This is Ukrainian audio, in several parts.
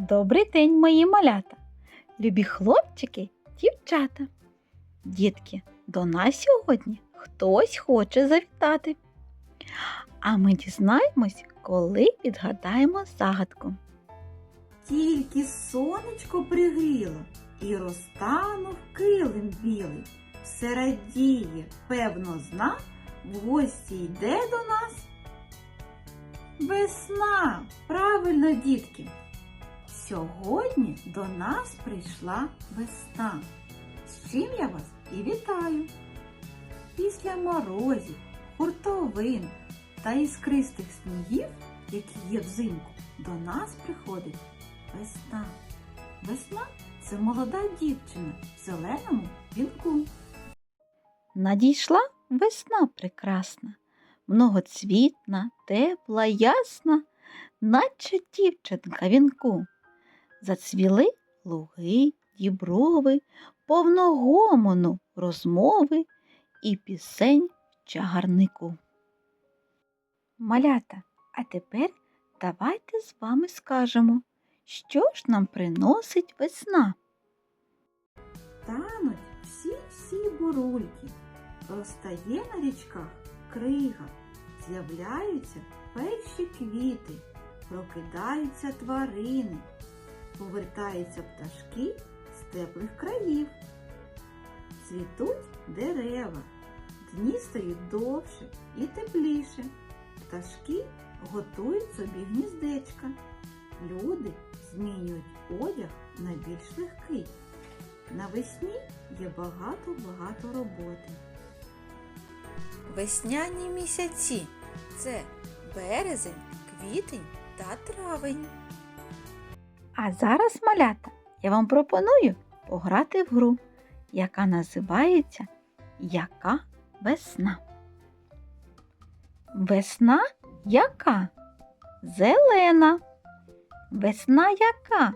Добрий день, мої малята, любі хлопчики, дівчата. Дітки, до нас сьогодні хтось хоче завітати. А ми дізнаємось, коли відгадаємо загадку. Тільки сонечко пригріло і розтанув килим білий. Все радіє, певно, зна, в гості йде до нас. Весна! Правильно, дітки! Сьогодні до нас прийшла весна. З чим я вас і вітаю. Після морозів, хуртовин та іскристих снігів, які є взимку, до нас приходить весна. Весна це молода дівчина в зеленому вінку. Надійшла весна прекрасна, многоцвітна, тепла, ясна, наче дівчинка вінку. Зацвіли луги, діброви, повно гомону, розмови і пісень чагарнику. Малята, а тепер давайте з вами скажемо, що ж нам приносить весна. Тануть всі-всі бурульки, розтає на річках крига, з'являються перші квіти, прокидаються тварини, повертаються пташки з теплих країв. Цвітуть дерева, дні стають довше і тепліше. Пташки готують собі гніздечка. Люди змінюють одяг на більш легкий. Навесні є багато-багато роботи. Весняні місяці це березень, квітень та травень. А зараз, малята, я вам пропоную пограти в гру, яка називається Яка весна? Весна яка? Зелена. Весна яка?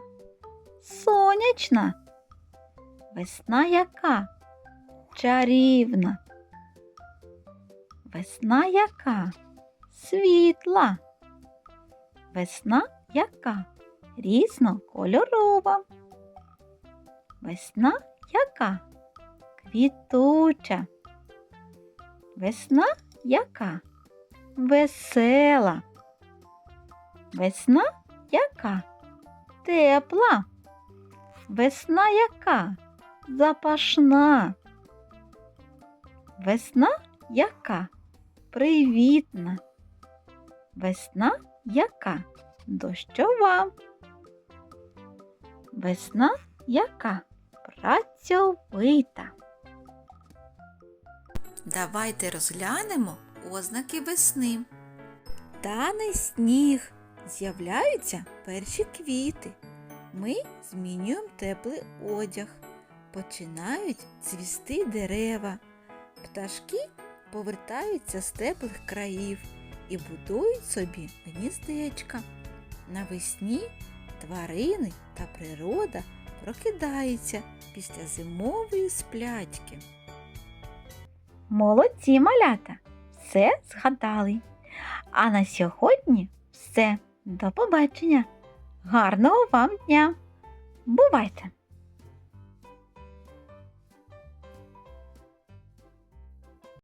Сонячна. Весна яка? Чарівна. Весна яка? Світла. Весна яка? Різнокольорова. Весна яка? Квітуча. Весна яка? Весела. Весна яка? Тепла. Весна яка? Запашна. Весна яка? Привітна. Весна яка? Дощова. Весна яка? Працьовита. Давайте розглянемо ознаки весни. Тане сніг, з'являються перші квіти. Ми змінюємо теплий одяг. Починають цвісти дерева. Пташки повертаються з теплих країв і будують собі гніздечка. Навесні тварини та природа прокидаються після зимової сплячки. Молодці малята, все згадали. А на сьогодні все. До побачення. Гарного вам дня. Бувайте!